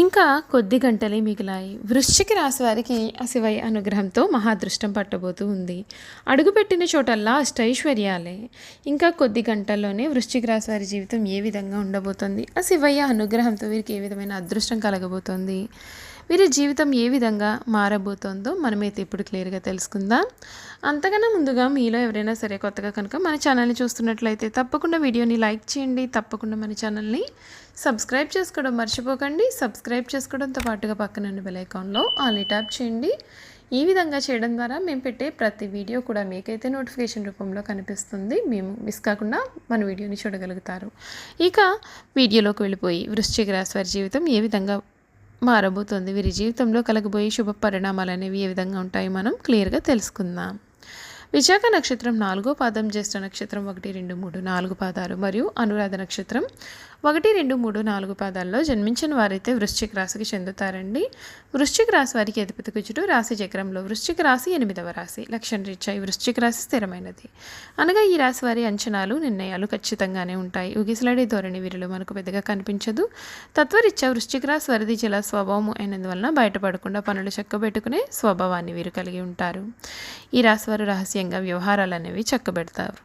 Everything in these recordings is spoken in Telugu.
ఇంకా కొద్ది గంటలే మిగిలాయి. వృశ్చిక రాశి వారికి అశివయ్య అనుగ్రహంతో మహాదృష్టం పట్టబోతూ ఉంది. అడుగుపెట్టిన చోటల్లా అష్టైశ్వర్యాలే. ఇంకా కొద్ది గంటల్లోనే వృశ్చిక రాశి వారి జీవితం ఏ విధంగా ఉండబోతోంది? ఆ శివయ్య అనుగ్రహంతో వీరికి ఏ విధమైన అదృష్టం కలగబోతోంది? వీరి జీవితం ఏ విధంగా మారబోతోందో మనమైతే ఇప్పుడు క్లియర్గా తెలుసుకుందాం. అంతకన్నా ముందుగా మీలో ఎవరైనా సరే కొత్తగా కనుక మన ఛానల్ని చూస్తున్నట్లయితే తప్పకుండా వీడియోని లైక్ చేయండి తప్పకుండా మన ఛానల్ని సబ్స్క్రైబ్ చేసుకోవడం మర్చిపోకండి. సబ్స్క్రైబ్ చేసుకోవడంతో పాటుగా పక్కన బెల్ ఐకాన్లో ఆల్ని ట్యాప్ చేయండి. ఈ విధంగా చేయడం ద్వారా మేము పెట్టే ప్రతి వీడియో కూడా మీకైతే నోటిఫికేషన్ రూపంలో కనిపిస్తుంది. మేము మిస్ కాకుండా మన వీడియోని చూడగలుగుతారు. ఇక వీడియోలోకి వెళ్ళిపోయి వృశ్చిక రాశి వారి జీవితం ఏ విధంగా మారబోతోంది. వీరి జీవితంలో కలగబోయే శుభ పరిణామాలు అనేవి ఏ విధంగా ఉంటాయో మనం క్లియర్గా తెలుసుకుందాం. విశాఖ నక్షత్రం నాలుగో పాదం జ్యేష్ఠ నక్షత్రం ఒకటి రెండు మూడు నాలుగు పాదాలు మరియు అనురాధ నక్షత్రం ఒకటి రెండు మూడు నాలుగు పాదాల్లో జన్మించిన వారైతే వృశ్చిక రాశికి చెందుతారండి. వృశ్చిక రాశి వారికి అధిపతి కుజుడు రాశి చక్రంలో వృశ్చిక రాశి ఎనిమిదవ రాశి. లక్షణ రీత్యా ఈ వృశ్చిక రాశి స్థిరమైనది. అనగా ఈ రాశి వారి అంచనాలు నిర్ణయాలు ఖచ్చితంగానే ఉంటాయి. ఉగిసలాడే ధోరణి వీరిలో మనకు పెద్దగా కనిపించదు. తత్వరీత్యా వృశ్చిక రాశి వారిది జల స్వభావం అయినందువలన బయటపడకుండా పనులు చక్కబెట్టుకునే స్వభావాన్ని వీరు కలిగి ఉంటారు. ఈ రాశి వారు ముఖ్యంగా వ్యవహారాలు అనేవి చక్కబెడతారు.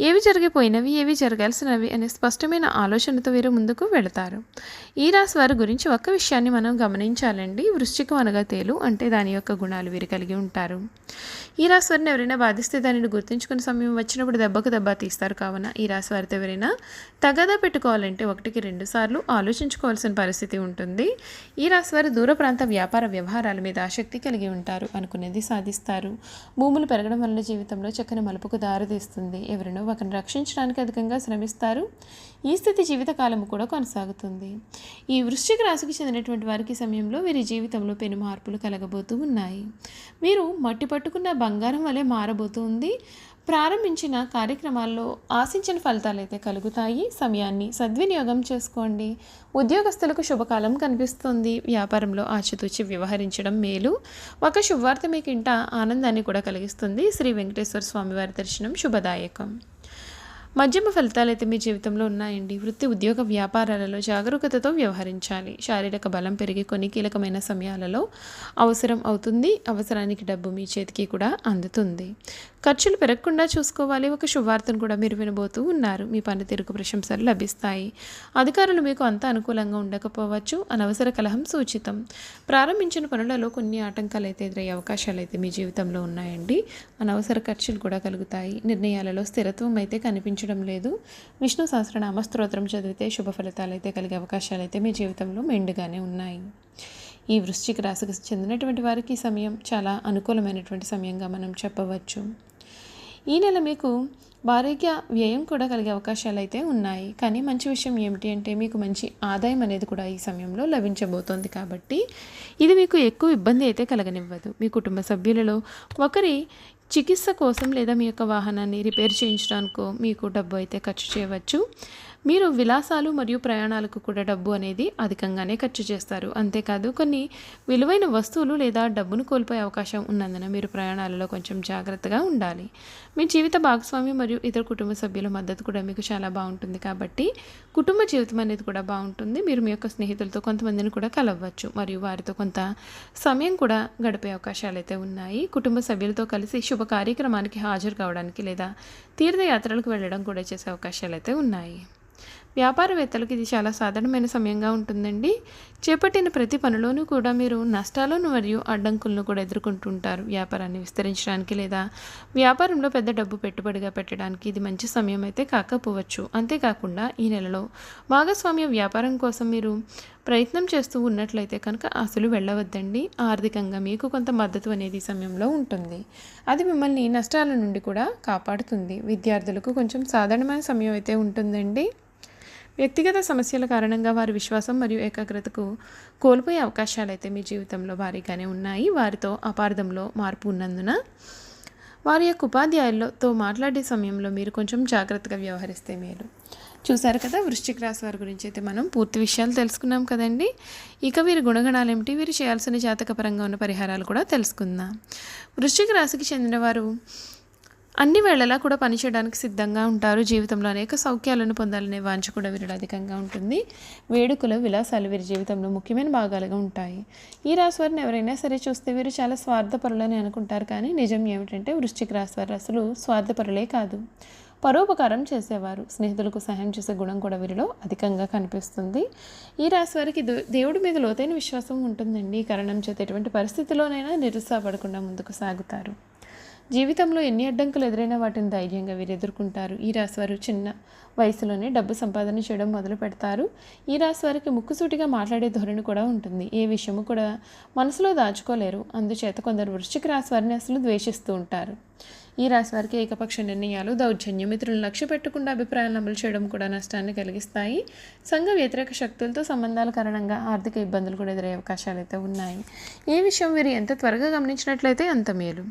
ఏవి జరిగిపోయినవి ఏవి జరగాల్సినవి అనే స్పష్టమైన ఆలోచనతో వీరు ముందుకు వెళతారు. ఈ రాశి వారి గురించి ఒక్క విషయాన్ని మనం గమనించాలండి. వృశ్చికం అనగా తేలు అంటే దాని యొక్క గుణాలు వీరు కలిగి ఉంటారు. ఈ రాశి వారిని ఎవరైనా బాధిస్తే దానిని గుర్తుంచుకునే సమయం వచ్చినప్పుడు దెబ్బకు దెబ్బ తీస్తారు. కావున ఈ రాశి వారితో ఎవరైనా తగదా పెట్టుకోవాలంటే ఒకటికి రెండు సార్లు ఆలోచించుకోవాల్సిన పరిస్థితి ఉంటుంది. ఈ రాశి వారు దూర ప్రాంత వ్యాపార వ్యవహారాల మీద ఆసక్తి కలిగి ఉంటారు. అనుకునేది సాధిస్తారు. భూములు పెరగడం వలన జీవితంలో చక్కని మలుపుకు దారితీస్తుంది. ఎవరినో ఒకరిని రక్షించడానికి అధికంగా శ్రమిస్తారు. ఈ స్థితి జీవితకాలం కూడా కొనసాగుతుంది. ఈ వృశ్చిక రాశికి చెందినటువంటి వారికి సమయంలో వీరి జీవితంలో పెను మార్పులు కలగబోతూ ఉన్నాయి. వీరు మట్టి పట్టుకున్న బంగారం వలె మారబోతుంది ప్రారంభించిన కార్యక్రమాల్లో ఆశించిన ఫలితాలు అయితే కలుగుతాయి. సమయాన్ని సద్వినియోగం చేసుకోండి. ఉద్యోగస్తులకు శుభకాలం కనిపిస్తుంది. వ్యాపారంలో ఆచితూచి వ్యవహరించడం మేలు. ఒక శుభవార్త మీకు ఇంట ఆనందాన్ని కూడా కలిగిస్తుంది. శ్రీ వెంకటేశ్వర స్వామివారి దర్శనం శుభదాయకం. మధ్యమ ఫలితాలు అయితే మీ జీవితంలో ఉన్నాయండి. వృత్తి ఉద్యోగ వ్యాపారాలలో జాగరూకతతో వ్యవహరించాలి. శారీరక బలం పెరిగి కొన్ని కీలకమైన సమయాలలో అవసరం అవుతుంది. అవసరానికి డబ్బు మీ చేతికి కూడా అందుతుంది. ఖర్చులు పెరగకుండా చూసుకోవాలి. ఒక శుభార్తను కూడా మీరు వినబోతూ ఉన్నారు. మీ పనితీరుకు ప్రశంసలు లభిస్తాయి. అధికారులు మీకు అంత అనుకూలంగా ఉండకపోవచ్చు. అనవసర కలహం సూచితం. ప్రారంభించిన పనులలో కొన్ని ఆటంకాలు అయితే ఎదురయ్యే అవకాశాలు అయితే మీ జీవితంలో ఉన్నాయండి. అనవసర ఖర్చులు కూడా కలుగుతాయి. నిర్ణయాలలో స్థిరత్వం అయితే కనిపించడం లేదు. విష్ణు సహస్రనామ స్తోత్రం చదివితే శుభ ఫలితాలు అయితే కలిగే అవకాశాలు అయితే మీ జీవితంలో మెండుగానే ఉన్నాయి. ఈ వృశ్చిక రాశికి చెందినటువంటి వారికి ఈ సమయం చాలా అనుకూలమైనటువంటి సమయంగా మనం చెప్పవచ్చు. ఈ నెల మీకు భారీగా వ్యయం కూడా కలిగే అవకాశాలు అయితే ఉన్నాయి. కానీ మంచి విషయం ఏమిటి అంటే మీకు మంచి ఆదాయం అనేది కూడా ఈ సమయంలో లభించబోతోంది కాబట్టి ఇది మీకు ఎక్కువ ఇబ్బంది అయితే కలగనివ్వదు. మీ కుటుంబ సభ్యులలో ఒకరి చికిత్స కోసం లేదా మీ యొక్క వాహనాన్ని రిపేర్ చేయించడానికో మీకు డబ్బు అయితే ఖర్చు చేయవచ్చు. మీరు విలాసాలు మరియు ప్రయాణాలకు కూడా డబ్బు అనేది అధికంగానే ఖర్చు చేస్తారు. అంతేకాదు కొన్ని విలువైన వస్తువులు లేదా డబ్బును కోల్పోయే అవకాశం ఉన్నందున మీరు ప్రయాణాలలో కొంచెం జాగ్రత్తగా ఉండాలి. మీ జీవిత భాగస్వామి మరియు ఇతర కుటుంబ సభ్యుల మద్దతు కూడా మీకు చాలా బాగుంటుంది కాబట్టి కుటుంబ జీవితం అనేది కూడా బాగుంటుంది. మీరు మీ యొక్క స్నేహితులతో కొంతమందిని కూడా కలవచ్చు మరియు వారితో కొంత సమయం కూడా గడిపే అవకాశాలు అయితే ఉన్నాయి. కుటుంబ సభ్యులతో కలిసి శుభ కార్యక్రమానికి హాజరు కావడానికి లేదా తీర్థయాత్రలకు వెళ్ళడం కూడా చేసే అవకాశాలు అయితే ఉన్నాయి. వ్యాపారవేత్తలకు ఇది చాలా సాధారణమైన సమయంగా ఉంటుందండి. చేపట్టిన ప్రతి పనిలోనూ కూడా మీరు నష్టాలను మరియు అడ్డంకులను కూడా ఎదుర్కొంటుంటారు. వ్యాపారాన్ని విస్తరించడానికి లేదా వ్యాపారంలో పెద్ద డబ్బు పెట్టుబడిగా పెట్టడానికి ఇది మంచి సమయం అయితే కాకపోవచ్చు. అంతేకాకుండా ఈ నెలలో భాగస్వామ్య వ్యాపారం కోసం మీరు ప్రయత్నం చేస్తూ ఉన్నట్లయితే కనుక అసలు వెళ్ళవద్దండి. ఆర్థికంగా మీకు కొంత మద్దతు అనేది సమయంలో ఉంటుంది. అది మిమ్మల్ని నష్టాల నుండి కూడా కాపాడుతుంది. విద్యార్థులకు కొంచెం సాధారణమైన సమయం అయితే ఉంటుందండి. వ్యక్తిగత సమస్యల కారణంగా వారి విశ్వాసం మరియు ఏకాగ్రతకు కోల్పోయే అవకాశాలు అయితే మీ జీవితంలో భారీగానే ఉన్నాయి. వారితో అపార్థంలో మార్పు ఉన్నందున వారి యొక్క ఉపాధ్యాయులతో మాట్లాడే సమయంలో మీరు కొంచెం జాగ్రత్తగా వ్యవహరిస్తే మేలు. చూసారు కదా వృశ్చిక రాశి వారి గురించి అయితే మనం పూర్తి విషయాలు తెలుసుకున్నాం కదండి. ఇక వీరి గుణగణాలు ఏమిటి? వీరు చేయాల్సిన జాతకపరంగా ఉన్న పరిహారాలు కూడా తెలుసుకుందాం. వృశ్చిక రాశికి చెందిన వారు అన్ని వేళలా కూడా పనిచేయడానికి సిద్ధంగా ఉంటారు. జీవితంలో అనేక సౌఖ్యాలను పొందాలనే వాంఛ కూడా వీరిలో అధికంగా ఉంటుంది. వేడుకలు విలాసాలు వీరి జీవితంలో ముఖ్యమైన భాగాలుగా ఉంటాయి. ఈ రాశి వారిని ఎవరైనా సరే చూస్తే వీరు చాలా స్వార్థపరులని అనుకుంటారు కానీ నిజం ఏమిటంటే వృశ్చిక రాశి వారు అసలు స్వార్థపరులే కాదు. పరోపకారం చేసేవారు. స్నేహితులకు సహాయం చేసే గుణం కూడా వీరిలో అధికంగా కనిపిస్తుంది. ఈ రాశి వారికి దేవుడి మీద లోతైన విశ్వాసం ఉంటుందండి. కారణం చేత ఎటువంటి పరిస్థితిలోనైనా నిరుత్సాహపడకుండా ముందుకు సాగుతారు. జీవితంలో ఎన్ని అడ్డంకులు ఎదురైనా వాటిని ధైర్యంగా వీరు ఎదుర్కొంటారు. ఈ రాశి వారు చిన్న వయసులోనే డబ్బు సంపాదన చేయడం మొదలు పెడతారు. ఈ రాశి వారికి ముక్కుసూటిగా మాట్లాడే ధోరణి కూడా ఉంటుంది. ఏ విషయము కూడా మనసులో దాచుకోలేరు. అందుచేత కొందరు వృశ్చిక రాశి వారిని అసలు ద్వేషిస్తూ ఉంటారు. ఈ రాశి వారికి ఏకపక్ష నిర్ణయాలు దౌర్జన్యం ఇతరులను లక్ష్య పెట్టకుండా అభిప్రాయాలను అమలు చేయడం కూడా నష్టాన్ని కలిగిస్తాయి. సంఘ వ్యతిరేక శక్తులతో సంబంధాల కారణంగా ఆర్థిక ఇబ్బందులు కూడా ఎదురయ్యే అవకాశాలు అయితే ఉన్నాయి. ఏ విషయం వీరు ఎంత త్వరగా గమనించినట్లయితే అంత మేలు.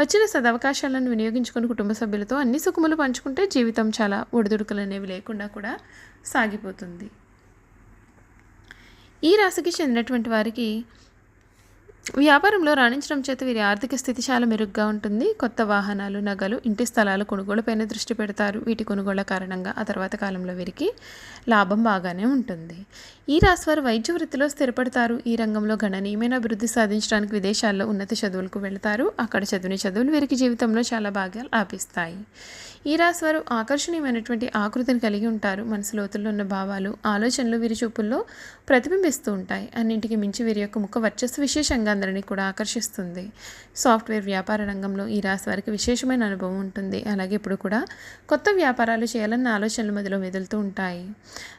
వచ్చిన సదవకాశాలను వినియోగించుకుని కుటుంబ సభ్యులతో అన్ని సుఖములు పంచుకుంటే జీవితం చాలా ఒడిదుడుకులు అనేవి లేకుండా కూడా సాగిపోతుంది. ఈ రాశికి చెందినటువంటి వారికి వ్యాపారంలో రాణించడం చేత వీరి ఆర్థిక స్థితి చాలా మెరుగ్గా ఉంటుంది. కొత్త వాహనాలు నగలు ఇంటి స్థలాలు కొనుగోలుపైన దృష్టి పెడతారు. వీటి కొనుగోళ్ళ కారణంగా ఆ తర్వాత కాలంలో వీరికి లాభం బాగానే ఉంటుంది. ఈ రాశివారు వైద్య వృత్తిలో స్థిరపడతారు. ఈ రంగంలో గణనీయమైన అభివృద్ధి సాధించడానికి విదేశాల్లో ఉన్నత చదువులకు వెళతారు. అక్కడ చదివిన చదువులు వీరికి జీవితంలో చాలా బాగా లాభిస్తాయి ఈ రాశి వారు ఆకర్షణీయమైనటువంటి ఆకృతిని కలిగి ఉంటారు. మనసు లోతుల్లో ఉన్న భావాలు ఆలోచనలు వీరి చూపుల్లో ప్రతిబింబిస్తూ ఉంటాయి. అన్నింటికి మించి వీరి యొక్క ముఖ వర్చస్సు విశేషంగా అందరినీ కూడా ఆకర్షిస్తుంది. సాఫ్ట్వేర్ వ్యాపార రంగంలో ఈ రాశి వారికి విశేషమైన అనుభవం ఉంటుంది. అలాగే ఇప్పుడు కూడా కొత్త వ్యాపారాలు చేయాలన్న ఆలోచనలు మధ్యలో మెదులుతూ ఉంటాయి.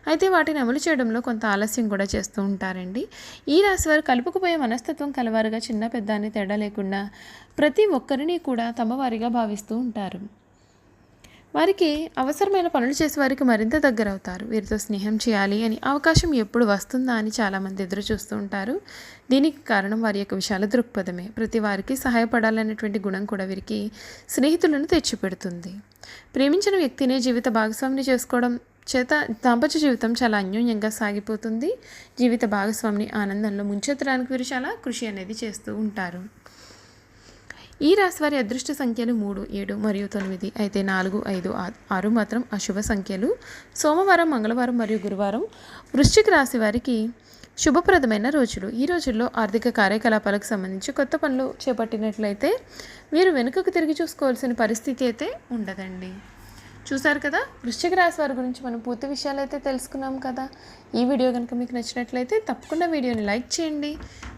అయితే వాటిని అమలు చేయడంలో కొంత ఆలస్యం కూడా చేస్తూ ఉంటారండి. ఈ రాశి వారు కలుపుకుపోయే మనస్తత్వం కలవారుగా చిన్న పెద్ద అని తేడా లేకుండా ప్రతి ఒక్కరిని కూడా తమ వారిగా భావిస్తూ ఉంటారు. వారికి అవసరమైన పనులు చేసే వారికి మరింత దగ్గర అవుతారు వీరితో స్నేహం చేయాలి అని అవకాశం ఎప్పుడు వస్తుందా అని చాలామంది ఎదురు చూస్తూ ఉంటారు. దీనికి కారణం వారి యొక్క విశాల దృక్పథమే. ప్రతి వారికి సహాయపడాలనేటువంటి గుణం కూడా వీరికి స్నేహితులను తెచ్చిపెడుతుంది. ప్రేమించిన వ్యక్తినే జీవిత భాగస్వామిని చేసుకోవడం చేత దాంపత్య జీవితం చాలా అన్యోన్యంగా సాగిపోతుంది. జీవిత భాగస్వామిని ఆనందంలో ముంచెత్తడానికి వీరు చాలా కృషి అనేది చేస్తూ ఉంటారు. ఈ రాశి వారి అదృష్ట సంఖ్యలు మూడు ఏడు మరియు తొమ్మిది. అయితే నాలుగు ఐదు ఆ- ఆరు మాత్రం అశుభ సంఖ్యలు. సోమవారం మంగళవారం మరియు గురువారం వృశ్చిక రాశి వారికి శుభప్రదమైన రోజులు. ఈ రోజుల్లో ఆర్థిక కార్యకలాపాలకు సంబంధించి కొత్త పనులు చేపట్టినట్లయితే మీరు వెనుకకు తిరిగి చూసుకోవాల్సిన పరిస్థితి అయితే ఉండదండి. చూసారు కదా? వృశ్చిక రాశి వారి గురించి మనం పూర్తి విషయాలు అయితే తెలుసుకున్నాం కదా. ఈ వీడియో కనుక మీకు నచ్చినట్లయితే తప్పకుండా వీడియోని లైక్ చేయండి.